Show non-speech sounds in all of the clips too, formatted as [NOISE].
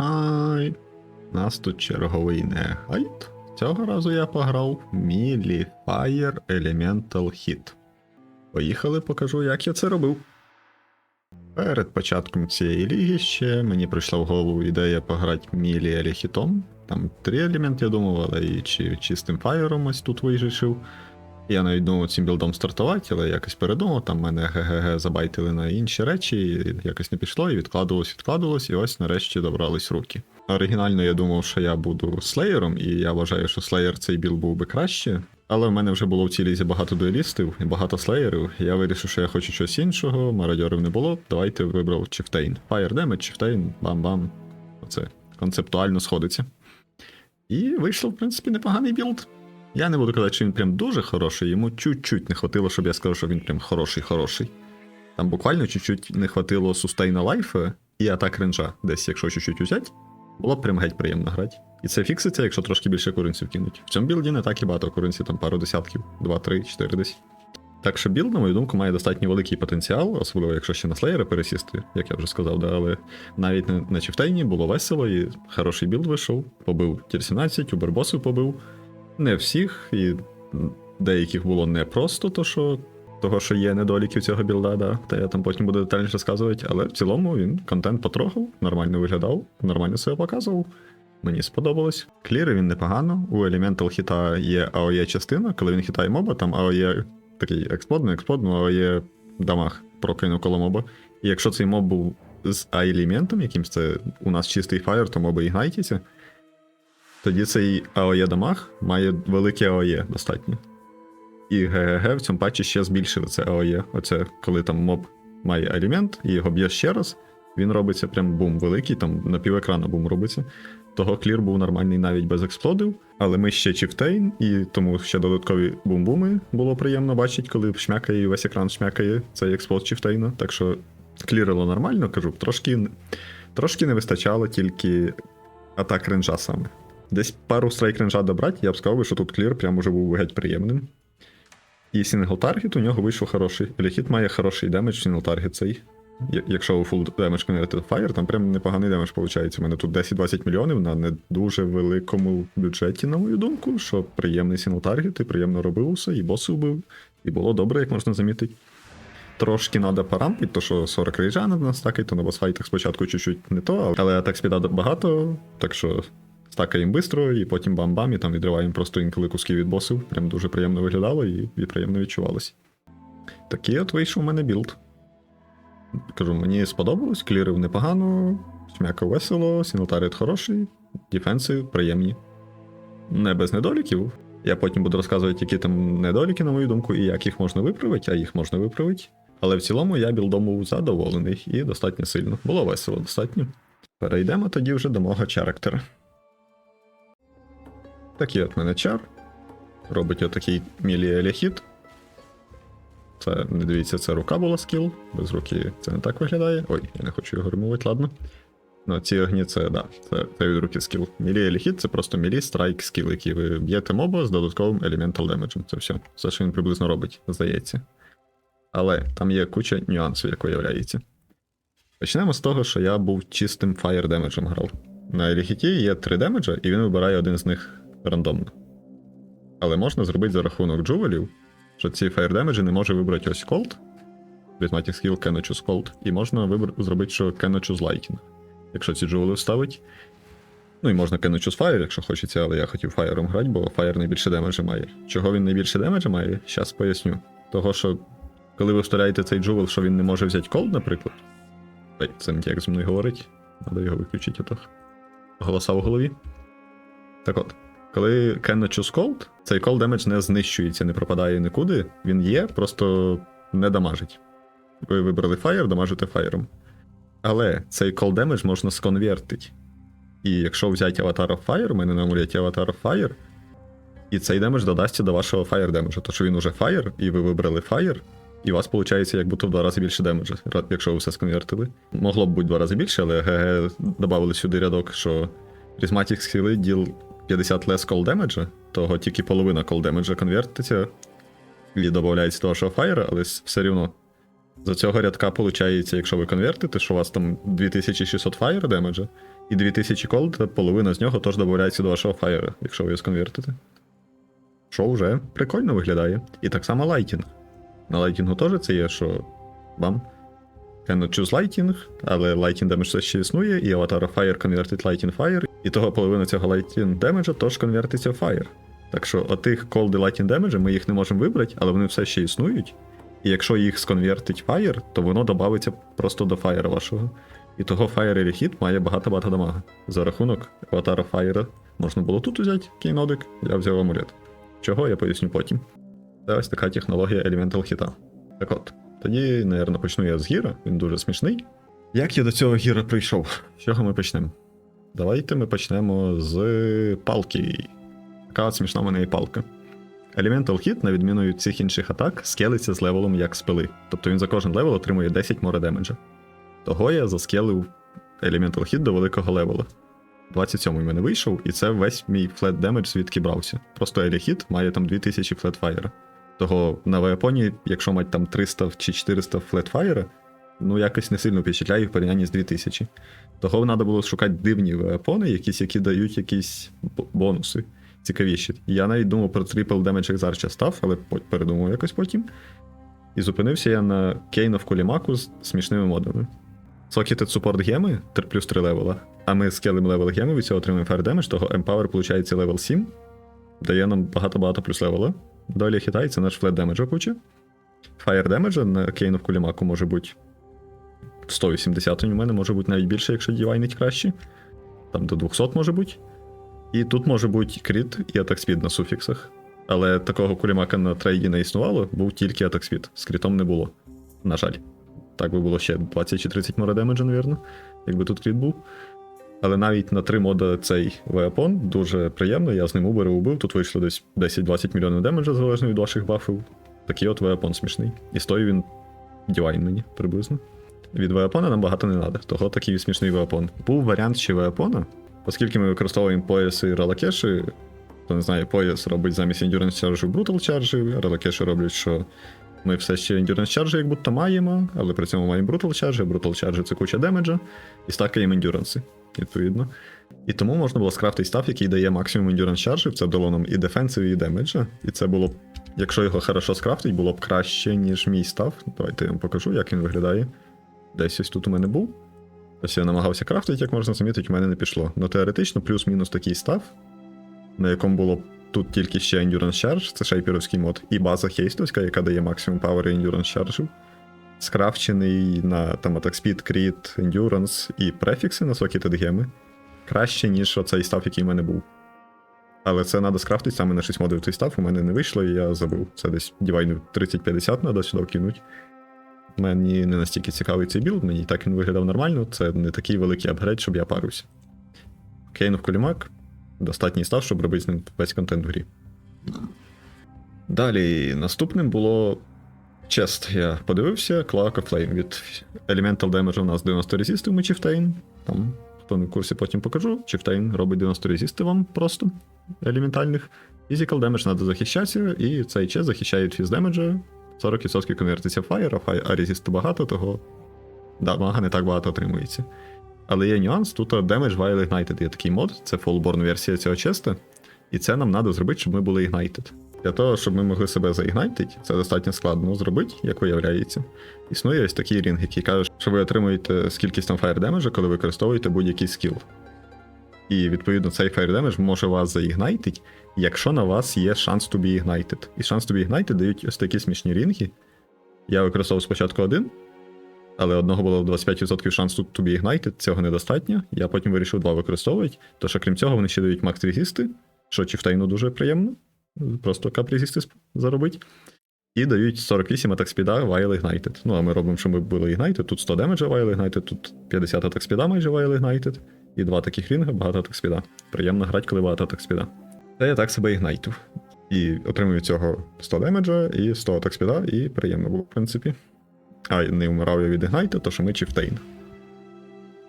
Хай. Нас тут черговий негайд. Цього разу я пограв Melee Fire Elemental Hit. Поїхали, покажу, як я це робив. Перед початком цієї ліги ще мені прийшла в голову ідея пограти Мілі Еліхітом. Там три елементи, я думав, але і чи чистим фаєром ось тут вирішив. Я навіть думав цим білдом стартувати, але якось передумав, там мене ГГГ забайтили на інші речі, і якось не пішло, і відкладувалось, відкладувалось, і ось нарешті добрались руки. Оригінально я думав, що я буду слеєром, і я вважаю, що слеєр цей білд був би краще. Але в мене вже було в цій лізі багато дуелістів і багато слеєрів. Я вирішив, що я хочу щось іншого, мародьорів не було. Давайте вибрав Чифтейн. Fire Damage, Чифтейн, бам-бам. Оце концептуально сходиться. І вийшло, в принципі, непоганий білд. Я не буду казати, що він прям дуже хороший, йому чуть-чуть не хватило, щоб я сказав, що він прям хороший-хороший. Там буквально чуть-чуть не хватило сустейна лайфа і атак ренджа, десь, якщо чуть-чуть взяти, було б прям геть приємно грати. І це фікситься, якщо трошки більше куренців кинуть. В цьому білді не так і багато куренців, там пару десятків, 2, 3, 4 десь. Так що білд, на мою думку, має достатньо великий потенціал, особливо якщо ще на слеєра пересісти, як я вже сказав, да, але навіть на, на Чифтейні було весело і хороший білд вийшов. Побив тір 17, убербосів побив. Не всіх, і деяких було непросто, то що того, що є недоліків цього білда, да, та я там потім буду детальніше розказувати, але в цілому він контент потрогав, нормально виглядав, нормально себе показував. Мені сподобалось. Кліри він непогано. У Elemental хіта є AOE частина, коли він хітає моба, там AOE такий експлод, не експлод, ну AOE дамаг прокинув коло моба. І якщо цей моб був з А-елементом якимсь, це у нас чистий фаєр, то моби ігнайтіться, тоді цей AOE дамаг має велике AOE достатньо. І ГГГ в цьому патчі ще збільшили це AOE. Оце коли там моб має елемент і його б'є ще раз, він робиться прям бум великий, там на пів екрана бум робиться. Того клір був нормальний навіть без експлодів, але ми ще чифтейн, і тому ще додаткові бум-буми було приємно бачити, коли шмякає і весь екран шмякає цей експлод чифтейна. Так що клірило нормально, кажу, трошки, трошки не вистачало тільки атак ренджа саме. Десь пару страйк ренджа добрати, я б сказав, що тут клір прям уже був геть приємним. І сінгл таргет у нього вийшов хороший. Еліхіт має хороший демедж, сінгл таргет цей. Якщо у full damage converted fire, там прям непоганий демедж виходить. У мене тут 10-20 мільйонів на не дуже великому бюджеті, на мою думку, що приємний сінгл таргет, і приємно робив усе, і боси вбив, і було добре, як можна замітити. Трошки треба порампити, то що 40 рейджа на нас стакає, то на босфайтах спочатку чуть-чуть не то, але атак спіда багато, так що стакаємо швидко, і потім бам-бам, і там відриваємо просто інколи куски від босів. Прям дуже приємно виглядало і, і приємно відчувалося. Такий от вийшов у мене білд. Кажу, мені сподобалось, клірив непогано, шмяка весело, сінотарит хороший, дефенси приємні. Не без недоліків. Я потім буду розказувати, які там недоліки, на мою думку, і як їх можна виправити, а їх можна виправити. Але в цілому я білдом був задоволений і достатньо сильно. Було весело достатньо. Перейдемо тоді вже до мого чарактера. Такий от мене чар. Робить отакий мілі еліхіт. Це не дивіться, це рука була скіл. Без руки це не так виглядає. Ой, я не хочу його ремовити, ладно. Ну, ці огні це, да, це, це від руки скіл. Мілі еліхіт це просто мілі страйк скіл, який ви б'єте моба з додатковим елементал демеджем. Це все. Все, що він приблизно робить, здається. Але там є куча нюансів, як виявляється. Почнемо з того, що я був чистим фаєр демеджем грав. На еліхіті є 3 демеджа, і він вибирає один з них рандомно. Але можна зробити за рахунок джувелів, що ці фаєр демеджі не може вибрати ось Cold, Prismatic Skill Can Choose Cold, і можна вибр... зробити, що Can Choose Lightning. Якщо ці джувели вставить. Ну і можна Can Choose Fire, якщо хочеться, але я хотів фаєром грати, бо фаєр найбільше демеджа має. Чого він найбільше демеджа має, зараз поясню. Того, що коли ви вставляєте цей джувел, що він не може взяти Cold, наприклад. Ой, це як зі мною говорить. Треба його виключити, а то голоса в голові. Так от. Коли cannot choose cold, цей cold damage не знищується, не пропадає нікуди. Він є, просто не дамажить. Ви вибрали fire, дамажите фаєром. Але цей cold damage можна сконвертити. І якщо взяти Avatar of Fire, у мене на амулеті Avatar of Fire, і цей демедж додасться до вашого fire демеджа. То що він уже fire, і ви вибрали fire, і у вас виходить як будто в два рази більше демеджа, якщо ви все сконвертили. Могло б бути в два рази більше, але ГГ додали сюди рядок, що Prismatic Skills діл 50 less cold damage, того тільки половина cold damage конвертиться і додається до вашого фаєра, але все рівно. За цього рядка виходить, якщо ви конвертите, що у вас там 2600 фаєр демеджа, І 2000 колд, половина з нього теж додається до вашого фаєра, якщо ви його сконвертите. Що вже прикольно виглядає. І так само лайтінг. На лайтінгу теж це є, що cannot choose lighting, але lighting damage все ще існує, і аватар Fire converted lighting fire, і того половина цього lighting damage теж конвертиться в fire. Так що отих і lighting damage ми їх не можемо вибрати, але вони все ще існують. І якщо їх сконвертить Fire, то воно додається просто до Fire вашого. І того Fire или Hit має багато-багато дамага. За рахунок аватара Fire можна було тут взяти кейнодик, я взяв амулет. Чого я поясню потім. Це ось така технологія Elemental Hit. Так от, тоді, напевно, почну я з гіра, він дуже смішний. Як я до цього гіра прийшов? З чого ми почнемо? Давайте ми почнемо з палки. Така от смішна в мене є палка. Elemental Hit, на відміну від всіх інших атак, скелиться з левелом як спили. Тобто він за кожен левел отримує 10 море демеджа. Того я заскелив Elemental Hit до великого левела. 27-й в мене вийшов, і це весь мій флет демедж звідки брався. Просто Елі має там 2000 флетфайра. Того на Веапоні, якщо мать там 300 чи 400 флетфайра, ну якось не сильно впечатляє в порівнянні з 2000. Того треба було шукати дивні веапони, якісь, які дають якісь бонуси цікавіші. Я навіть думав про Triple Damage Exarch став, але передумав якось потім. І зупинився я на Кейна в Колімаку з смішними модами. Socketed Support геми плюс 3 левела, а ми скелем левел геми, від цього отримуємо Fire Damage, того Empower виходить левел 7, дає нам багато-багато плюс левела. Далі хитається наш флет демеджа куча. Fire Damage на Кейну в Колімаку може бути 180 у мене може бути навіть більше, якщо дівайнить краще. Там до 200 може бути. І тут може бути кріт і атак спід на суфіксах. Але такого кулімака на трейді не існувало, був тільки атак спід. З крітом не було. На жаль. Так би було ще 20 чи 30 море демеджа, навірно, якби тут кріт був. Але навіть на три мода цей веапон дуже приємно, я з ним убери убив, тут вийшло десь 10-20 мільйонів демеджа, залежно від ваших бафів. Такий от веапон смішний. І стоїть він дівайн мені приблизно. Від веапона нам багато не треба, того такий смішний веапон. Був варіант ще веапона, оскільки ми використовуємо пояси релакеші, хто не знає, пояс робить замість Endurance Charge Brutal Charge, релакеші роблять, що ми все ще Endurance Charge як будто маємо, але при цьому маємо Brutal Charge, Brutal Charge це куча демеджа, і стакаємо ендюранси, відповідно. І тому можна було скрафтити став, який дає максимум Endurance Charge, це дало нам і дефенсиві, і демеджа. І це було б, якщо його хорошо скрафтить, було б краще, ніж мій став. Давайте я вам покажу, як він виглядає. Десь ось тут у мене був. Ось я намагався крафтити, як можна замітити, у мене не пішло. Ну теоретично, плюс-мінус такий став, на якому було б тут тільки ще Endurance Charge, це шейперовський мод, і база хейстовська, яка дає максимум power і Endurance Charge. Скрафчений на там Attack Speed, Crit, Endurance і префікси на Socketed геми. Краще, ніж оцей став, який в мене був. Але це треба скрафтити саме на 6 модів той став, у мене не вийшло, і я забув. Це десь дівайну 30-50 треба сюди вкинути. Мені не настільки цікавий цей білд, мені так він виглядав нормально, це не такий великий апгрейд, щоб я парився. Кейнов Колімак достатній став, щоб робити з ним весь контент в грі. Далі, наступним було чест. Я подивився, Cloak of Flame від Elemental Damage у нас 90 резистів ми Chieftain. Там, хто не курсі, потім покажу. Chieftain робить 90 резисти вам просто елементальних. Physical Damage треба захищатися, і цей чест захищає від фіз демеджа. 40% конвертиться фай- а резисту багато, того дамага не так багато отримується. Але є нюанс, тут Damage While Ignited є такий мод, це Fallborn версія цього честа, і це нам треба зробити, щоб ми були Ignited. Для того, щоб ми могли себе заігнайтити, це достатньо складно зробити, як виявляється. Існує ось такий рінг, який каже, що ви отримуєте скількись там Fire Damage, коли використовуєте будь-який скіл. І відповідно цей Fire Damage може вас заігнайтить, якщо на вас є шанс to be ignited. І шанс to be ignited дають ось такі смішні рінги. Я використовував спочатку один, але одного було 25% шансу to be ignited, цього недостатньо. Я потім вирішив два використовувати. Тож, крім цього, вони ще дають макс резисти, що чифтейну дуже приємно. Просто кап резисти заробити. І дають 48 атак спіда while ignited. Ну, а ми робимо, що ми були ignited. Тут 100 демеджа while ignited, тут 50 атак спіда майже while ignited. І два таких рінга, багато атак спіда. Приємно грати, коли багато атак спіда. Та я так себе ігнайтив. І отримую цього 100 демеджа і 100 атак спіда, і приємно було, в принципі. А, не вмирав я від Ignite, то що ми Chieftain.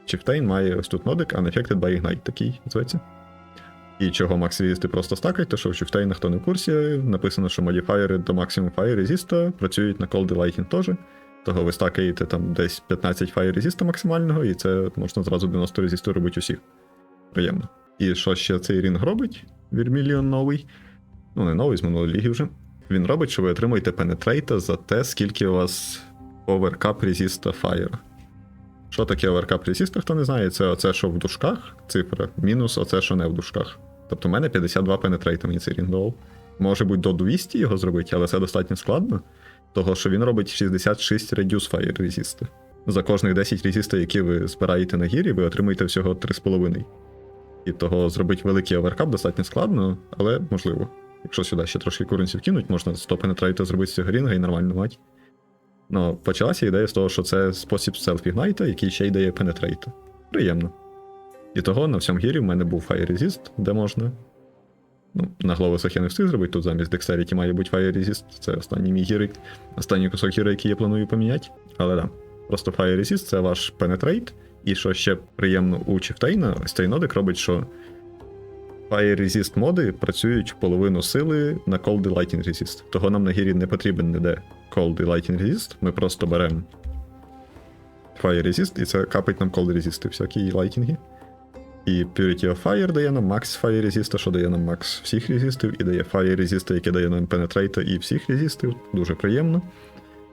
Chieftain має ось тут нодик Unaffected by Ignite такий зветься. І чого Resist просто стакать, то що в Chieftain, хто не в курсі, написано, що модіфаєри до Maximum Fire Resist працюють на Cold Lighting теж. Того ви стакаєте там десь 15 Fire Resist максимального, і це можна зразу 90 резисту робити усіх. Приємно. І що ще цей рінг робить? Вірміліон новий. Ну, не новий, з минулої ліги вже. Він робить, що ви отримуєте пенетрейта за те, скільки у вас оверкап резіста Fire. Що таке оверкап резіста, хто не знає, це оце, що в дужках, цифра, мінус оце, що не в дужках. Тобто в мене 52 пенетрейта мені цей рінг. Може бути до 200 його зробити, але це достатньо складно. Того, що він робить 66 Reduce Fire резісти. За кожних 10 резістів, які ви збираєте на гірі, ви отримуєте всього 3,5. І того зробити великий оверкап достатньо складно, але можливо. Якщо сюди ще трошки куренців кинуть, можна 100 пенетрейта зробити з цього рінга і нормально мати. Ну, почалася ідея з того, що це спосіб селф-ігнайта, який ще й дає пенетрейта. Приємно. І того на всьому гірі в мене був Fire Resist, де можна. Ну, на гловесах я не встиг зробити, тут замість Dexterity має бути Fire Resist. Це останній мій гірик, останній кусок гіри, який я планую поміняти. Але да, просто Fire Resist це ваш Penetrate. І що ще приємно у Чифтейна, ось робить, що Fire Resist моди працюють в половину сили на Cold і Lightning Resist. Того нам на гірі не потрібен ніде Cold Lightning Resist. Ми просто беремо Fire Resist, і це капить нам Cold Resist всякі лайтінги. І Purity of Fire дає нам Max Fire Resist, що дає нам Max всіх резистів, і дає Fire Resist, який дає нам Penetrate і всіх резистів. Дуже приємно.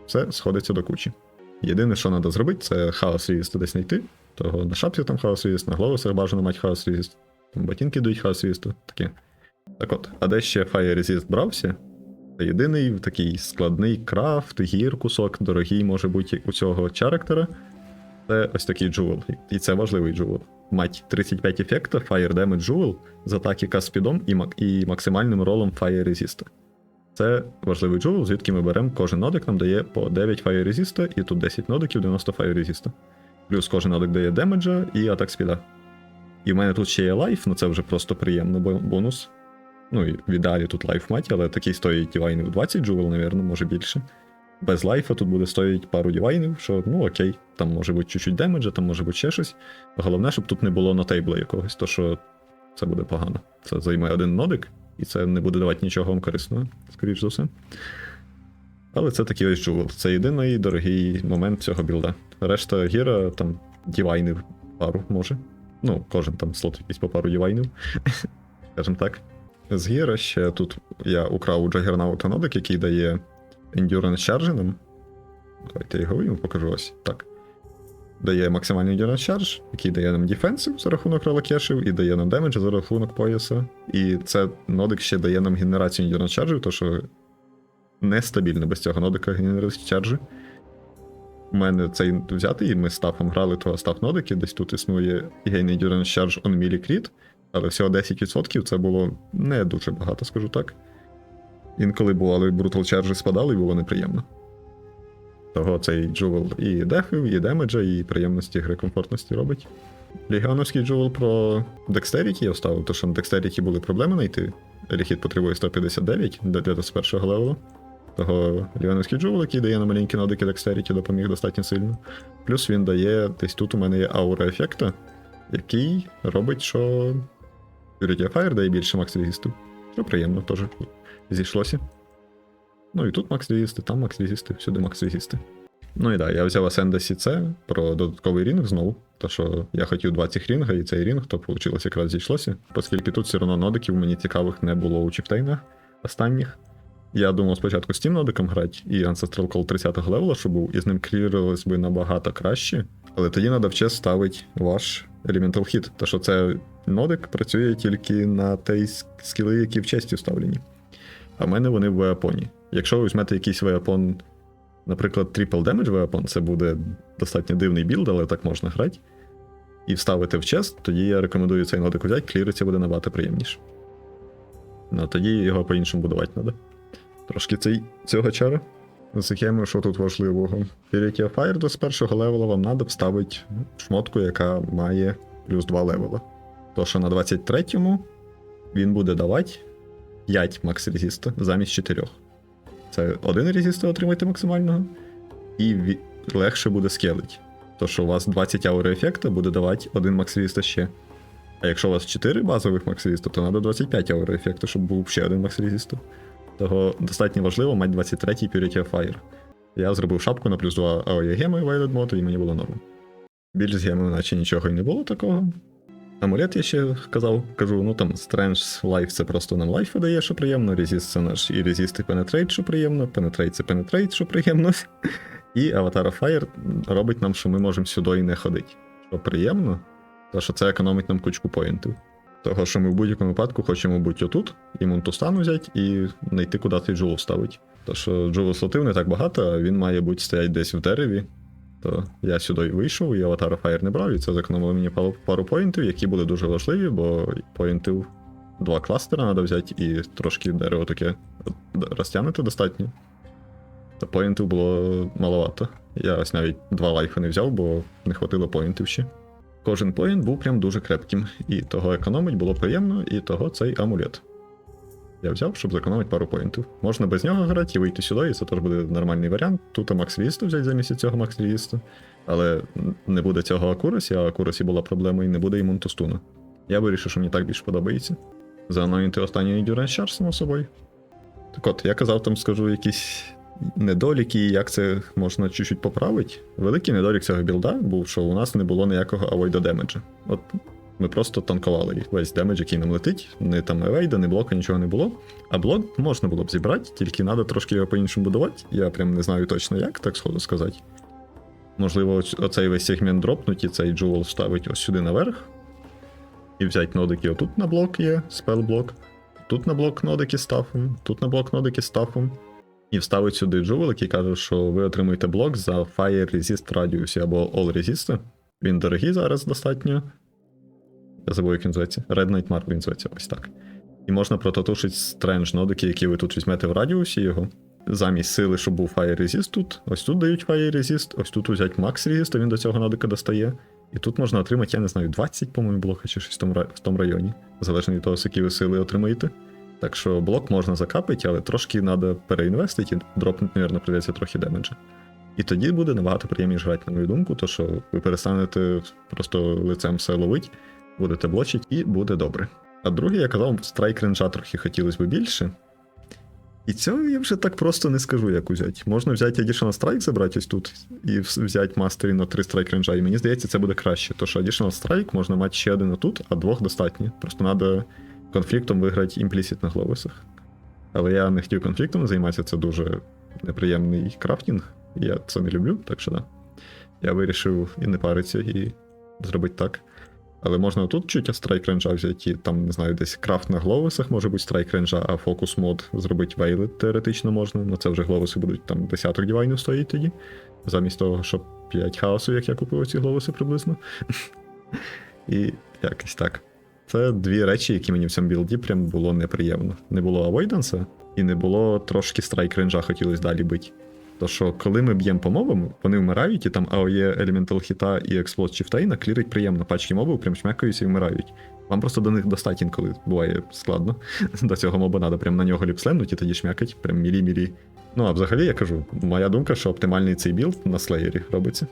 Все сходиться до кучі. Єдине, що треба зробити, це Chaos Resist десь знайти. Того на шапці там Chaos Resist, на гловусах бажано мати Chaos Resist. Там ботинки дають Chaos Resist, таке. Так от, а де ще Fire Resist брався? Це єдиний такий складний крафт, гір кусок, дорогий може бути у цього чарактера. Це ось такий джувел. І це важливий джувел. Мать 35 ефекта, Fire Damage Jewel з атаки каспідом і, мак- і максимальним ролом Fire Resist. Це важливий джувел, звідки ми беремо кожен нодик нам дає по 9 Fire Resist, і тут 10 нодиків, 90 Fire Resist. Плюс кожен нодик дає демеджа і атак спіда. І в мене тут ще є лайф, ну це вже просто приємно бонус. Ну і в ідеалі тут лайф мать, але такий стоїть дівайнів 20 джувел, навірно, може більше. Без лайфа тут буде стоїть пару дівайнів, що ну окей, там може бути чуть-чуть демеджа, там може бути ще щось. Головне, щоб тут не було нотейбла якогось, то що це буде погано. Це займе один нодик, і це не буде давати нічого вам корисного, скоріш за все. Але це такий ось джувел. Це єдиний дорогий момент цього білда. Решта гіра там дівайнів пару може. Ну, кожен там слот якийсь по пару дівайнів. [LAUGHS] Скажем так. З гіра ще тут я украв у Джагернаута нодик, який дає Endurance Charge. Давайте я його вийму, покажу ось. Так. Дає максимальний Endurance Charge, який дає нам дефенсив за рахунок релокешів і дає нам демедж за рахунок пояса. І це нодик ще дає нам генерацію Endurance Charge, то що нестабільно без цього нодика генерації чарджі. У мене цей взятий, і ми стафом грали, то стаф нодики, десь тут існує Gain Endurance Charge on Melee Crit, але всього 10% це було не дуже багато, скажу так. Інколи бували Brutal Charge спадали, і було неприємно. Того цей джувел і дефів, і демеджа, і приємності гри комфортності робить. Легіоновський джувел про Dexterity я вставив, то що на Dexterity були проблеми знайти. Еліхід потребує 159 для, для з першого левелу. Того Ліоновський джувел, який дає на маленькі нодики Dexterity, допоміг достатньо сильно. Плюс він дає, десь тут у мене є аура ефекта, який робить, що Fire дає більше макс резистів. Що приємно теж зійшлося. Ну і тут макс резисти, там макс резисти, всюди макс резисти. Ну і так, я взяв Ascenda CC про додатковий рінг знову. То що я хотів 20 рінга, і цей рінг, то вийшло якраз зійшлося. Оскільки тут все одно нодиків мені цікавих не було у чіфтейнах останніх. Я думав спочатку з тим нодиком грати, і Ancestral Call 30 го левела, що був, і з ним клірилось би набагато краще. Але тоді треба в честь ставити ваш Elemental Hit, то що це нодик працює тільки на той скіли, які в честі вставлені. А в мене вони в веапоні. Якщо ви візьмете якийсь веапон, наприклад, Triple Damage веапон, це буде достатньо дивний білд, але так можна грати. І вставити в чест, тоді я рекомендую цей нодик взяти, кліриться буде набагато приємніше. Ну, тоді його по-іншому будувати треба. Трошки цей, цього чара. Засікаємо, що тут важливого. Fire до з першого левела вам треба вставити шмотку, яка має плюс 2 левела. То, що на 23-му він буде давати 5 макс резиста замість 4. Це один резист ви отримаєте максимального, і легше буде скелить. То, що у вас 20 аури ефекта буде давати один макс резиста ще. А якщо у вас 4 базових макс резиста, то треба 25 аури щоб був ще один макс резиста. Того достатньо важливо мати 23-й Purity of Fire. Я зробив шапку на плюс 2 AOE геми Violet Mode, і мені було норм. Більш з геми, наче нічого і не було такого. Амулет я ще казав, кажу, ну там Strange Life це просто нам лайф видає, що приємно. Resist це наш і Resist і Penetrate, що приємно. Penetrate це Penetrate, що приємно. І Avatar of Fire робить нам, що ми можемо сюди і не ходити. Що приємно, то що це економить нам кучку поінтів. Того, що ми в будь-якому випадку хочемо бути отут, і Мунтустан взяти, і знайти, куди цей джул вставить. То що джул слотив не так багато, а він має бути стоять десь в дереві. То я сюди вийшов, і of Fire не брав, і це зекономило мені пару, пару поінтів, які були дуже важливі, бо поінтів два кластера треба взяти, і трошки дерево таке розтягнути достатньо. Та поінтів було маловато. Я ось навіть два лайфи не взяв, бо не хватило поінтів ще. Кожен поінт був прям дуже крепким, і того економить було приємно, і того цей амулет. Я взяв, щоб зекономити пару поінтів. Можна без нього грати і вийти сюди, і це теж буде нормальний варіант. Тут Макс Рісту взяти замість цього Макс Рісту. Але не буде цього Акурасі, а Акурасі була проблема, і не буде і Монтустуна. Я вирішив, що мені так більше подобається. Заанонити останній Endurance Charge, само собою. Так от, я казав, там скажу якісь недоліки, як це можна чуть-чуть поправити. Великий недолік цього білда був, що у нас не було ніякого авойда демеджа. От ми просто танкували. Весь демедж, який нам летить, не там евейда, не блока, нічого не було. А блок можна було б зібрати, тільки треба трошки його по-іншому будувати. Я прям не знаю точно як, так сходу сказати. Можливо, оцей весь сегмент дропнуть і цей джувел вставить ось сюди наверх. І взяти нодики отут на блок є, спел блок. Тут на блок нодики з тафом, тут на блок нодики з тафом. І вставить сюди джувел, який каже, що ви отримуєте блок за Fire Resist Radius або All Resist. Він дорогий зараз достатньо. Я забув, як він зветься. Red Knight Mark він зветься, ось так. І можна прототушити Strange нодики, які ви тут візьмете в радіусі його. Замість сили, щоб був Fire Resist тут. Ось тут дають Fire Resist, ось тут взяти Max Resist, а він до цього нодика достає. І тут можна отримати, я не знаю, 20, по-моєму, блока чи щось в тому, в тому районі. Залежно від того, скільки ви сили отримаєте. Так що блок можна закапити, але трошки треба переінвестити і дропнути, мабуть, прийдеться трохи демеджа. І тоді буде набагато приємніше грати, на мою думку, то що ви перестанете просто лицем все ловити, будете блочити і буде добре. А друге, я казав, страйк ренджа трохи хотілося б більше. І цього я вже так просто не скажу, як взяти. Можна взяти Additional Strike, забрати ось тут, і взяти мастері на 3 страйк ренджа, і мені здається, це буде краще. То що Additional Strike можна мати ще один отут, а двох достатньо. Просто треба конфліктом виграти імплісіт на глобусах. Але я не хотів конфліктом займатися, це дуже неприємний крафтінг. Я це не люблю, так що да. Я вирішив і не паритися, і зробити так. Але можна тут чуть страйк ренджа взяти, там, не знаю, десь крафт на гловусах може бути страйк ренджа, а фокус мод зробити вейли теоретично можна. Ну це вже гловуси будуть там десяток дівайнів стоїть тоді. Замість того, щоб 5 хаосу, як я купив ці гловуси приблизно. [LAUGHS] І якось так. Це дві речі, які мені в цьому білді прям було неприємно. Не було авойданса, і не було трошки страйк ренджа хотілося далі бити. То що, коли ми б'ємо по мобам, вони вмирають, і там АОЄ Elemental хіта і Explode Чифтейна клірить приємно. Пачки мобів прям шмякаються і вмирають. Вам просто до них достать інколи буває складно. [LAUGHS] До цього моба треба прям на нього ліпсленуть і тоді шмякать, прям мілі-мілі. Ну а взагалі я кажу, моя думка, що оптимальний цей білд на слеєрі робиться.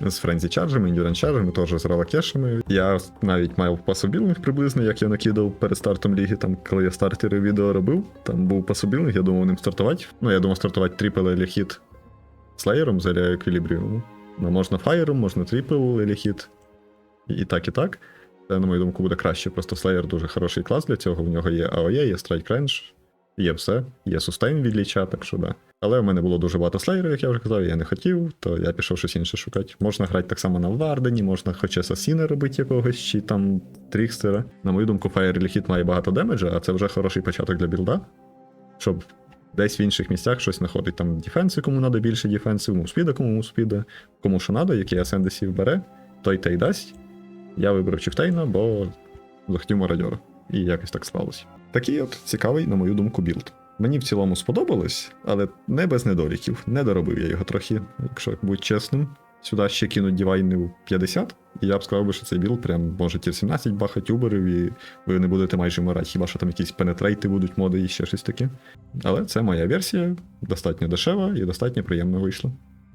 З френзі чаржами, ендюранс чаржами, теж з релакешами. Я навіть мав пасобілинг приблизно, як я накидав перед стартом ліги, там, коли я стартери відео робив, там був пасобілинг, я думав ним стартувати. Ну, я думав стартувати трипл еліхіт слеєром з Елія Еквілібріуму. Ну, можна фаєром, можна трипл еліхіт. І так, і так. Це, на мою думку, буде краще. Просто слеєр дуже хороший клас для цього. В нього є AOE, є Strike Range, є все, є сустейн від ліча, так що да. Але в мене було дуже багато слеєрів, як я вже казав, я не хотів, то я пішов щось інше шукати. Можна грати так само на Вардені, можна хоч асасіна робити якогось, чи там Трікстера. На мою думку, Fire Elite має багато демеджа, а це вже хороший початок для білда. Щоб десь в інших місцях щось знаходить. Там дефенси, кому треба більше дефенсів, муспіда, кому муспіда, кому що треба, який асендесів бере, той те й дасть. Я вибрав Чифтейна, бо захотів мародьора. І якось так склалось. Такий от цікавий, на мою думку, білд. Мені в цілому сподобалось, але не без недоліків. Не доробив я його трохи, якщо бути чесним. Сюди ще кинуть дівайнів 50, і я б сказав би, що цей білд прям може тір 17 бахать уберів, і ви не будете майже вмирати, хіба що там якісь пенетрейти будуть моди і ще щось таке. Але це моя версія, достатньо дешева і достатньо приємно вийшла.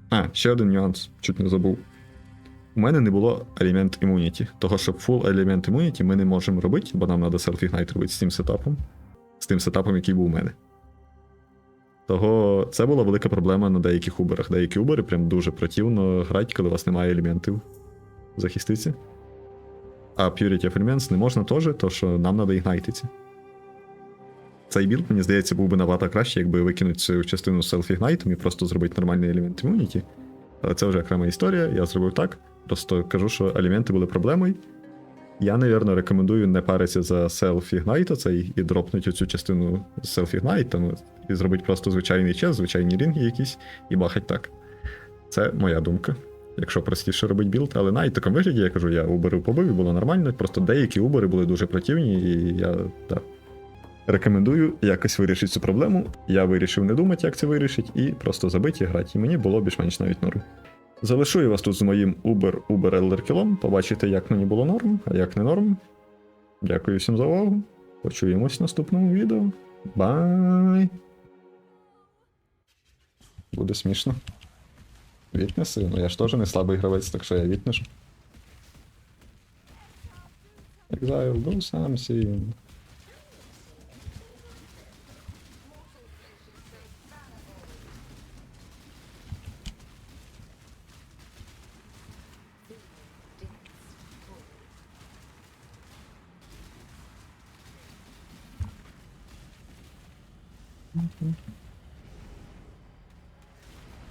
А, ще один нюанс, чуть не забув. У мене не було елемент імуніті. Того, щоб full елемент імуніті ми не можемо робити, бо нам треба self-ignite робити з цим сетапом, з тим сетапом, який був у мене. Того це була велика проблема на деяких уберах. Деякі убери прям дуже противно грати, коли у вас немає елементів захиститися. А Purity of Elements не можна теж, то що нам треба ігнайтиться. Цей білд, мені здається, був би набагато краще, якби викинути цю частину з селф-ігнайтом і просто зробити нормальний елемент імуніті. Але це вже окрема історія, я зробив так. Просто кажу, що елементи були проблемою. Я, навірно, рекомендую не паритися за Self-Ignite цей і дропнути оцю частину Self-Ignite ну, і зробити просто звичайний час, звичайні рінги якісь, і бахать так. Це моя думка. Якщо простіше робити білд, але навіть в такому вигляді, я кажу, я убери побив і було нормально. Просто деякі убери були дуже противні, і я так, рекомендую якось вирішити цю проблему. Я вирішив не думати, як це вирішить, і просто забити і грати. І мені було більш-менш навіть норм. Залишу я вас тут з моїм Uber Uber Elder кілом. Побачите, як мені було норм, а як не норм. Дякую всім за увагу. Почуємось в наступному відео. Бай! Буде смішно. Вітнеси? Ну я ж теж не слабий гравець, так що я вітнешу. Exile, do something.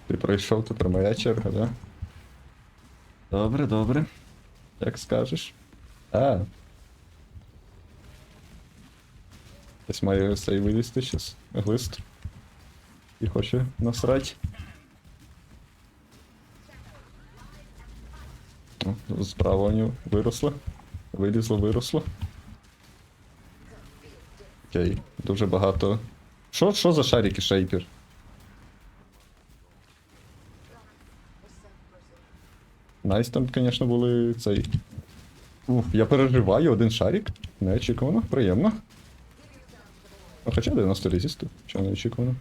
Ти пройшов, тепер моя черга, да? Добре, добре. Як скажеш. А. Десь має цей вилізти щас. Глист. І хоче насрать. Справа у нього виросло. Вилізло, виросло. Окей, дуже багато. Що, що за шарики шейпер? Найс там, звісно, були цей. Уф, я переживаю один шарик. Неочікувано, приємно. Ну, хоча 90 резисту, чого неочікувано.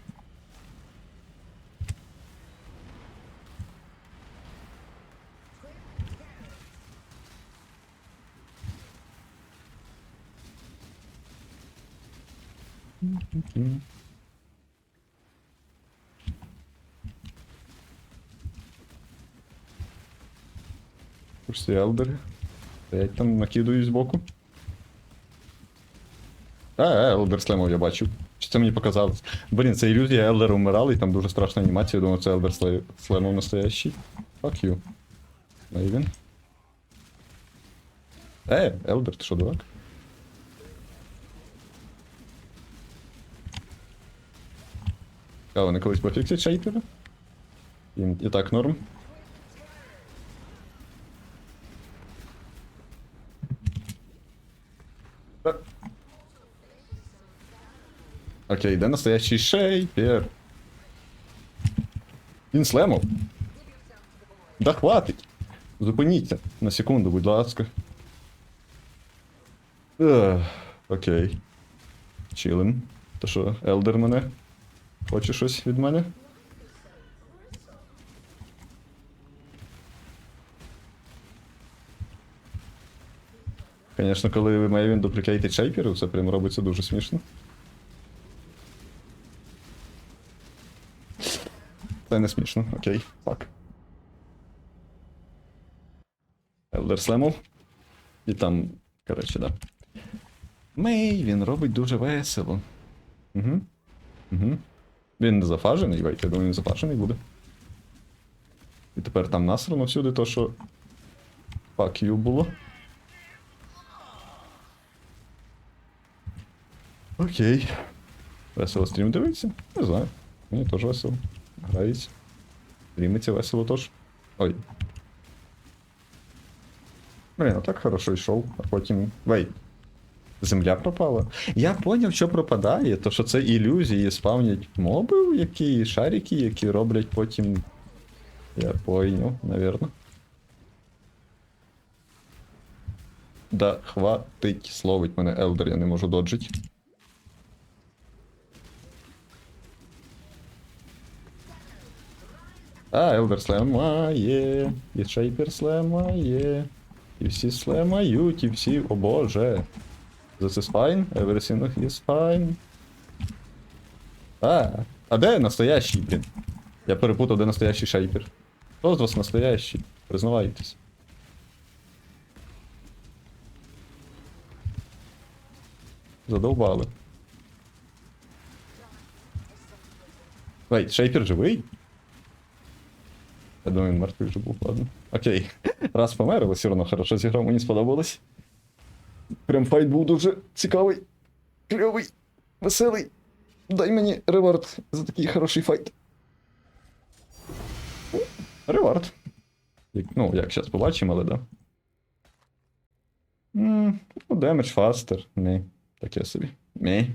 Пусті елдери. Я там накидаю збоку. А, е, елдер слемов я бачив. Чи це мені показалось? Блін, це ілюзія, елдери вмирали, і там дуже страшна анімація, я думаю, це елдер сле- слемов настоящий. Fuck you. Мейвін. Е, елдер, ти що, дурак? А, вони колись пофіксять шейпера? Їм і так норм. Окей, де настоящий шейпер? Він слемов. Да хватить. Зупиніться на секунду, будь ласка. Ех, окей. Чилим. То що, Елдер мене? Хоче щось від мене? Звісно, коли ви Мейвін дуплікейтить шейперу, це прям робиться дуже смішно. Це не смішно, окей, фак. Елдер слемов. І там, коротше, да. Мей, він робить дуже весело. Угу. Угу. Він не зафажений, вейт, я думаю, він зафажений буде. І тепер там насрано всюди то, що. Fuck you було. Окей. Весело стрім дивиться? Не знаю. Мені теж весело. Грається. Стрімиться весело теж. Ой. Блін, а так хорошо йшов, а потім. Вей. Земля пропала. Я поняв, що пропадає, то що це ілюзії спавнять моби, які шарики, які роблять потім. Я поняв, навірно. Да, хватить словить мене Елдер, я не можу доджить. А, Елдер слемає, і Шейпер слемає, і всі слемають, і всі, о боже. This is fine, everything is fine. А, а де настоящий, блін? Я перепутав, де настоящий шейпер. Хто з вас настоящий? Признавайтесь. Задовбали. Вейт, шейпер живий? Я думаю, він мертвий вже був, ладно. Окей. Раз помер, але все одно хорошо зіграв, мені сподобалось. Прям файт був дуже цікавий, кльовий, веселий. Дай мені ревард за такий хороший файт. Ревард. Ну, як зараз побачимо, але да. М, Ну, демедж фастер. Не, таке собі. Не.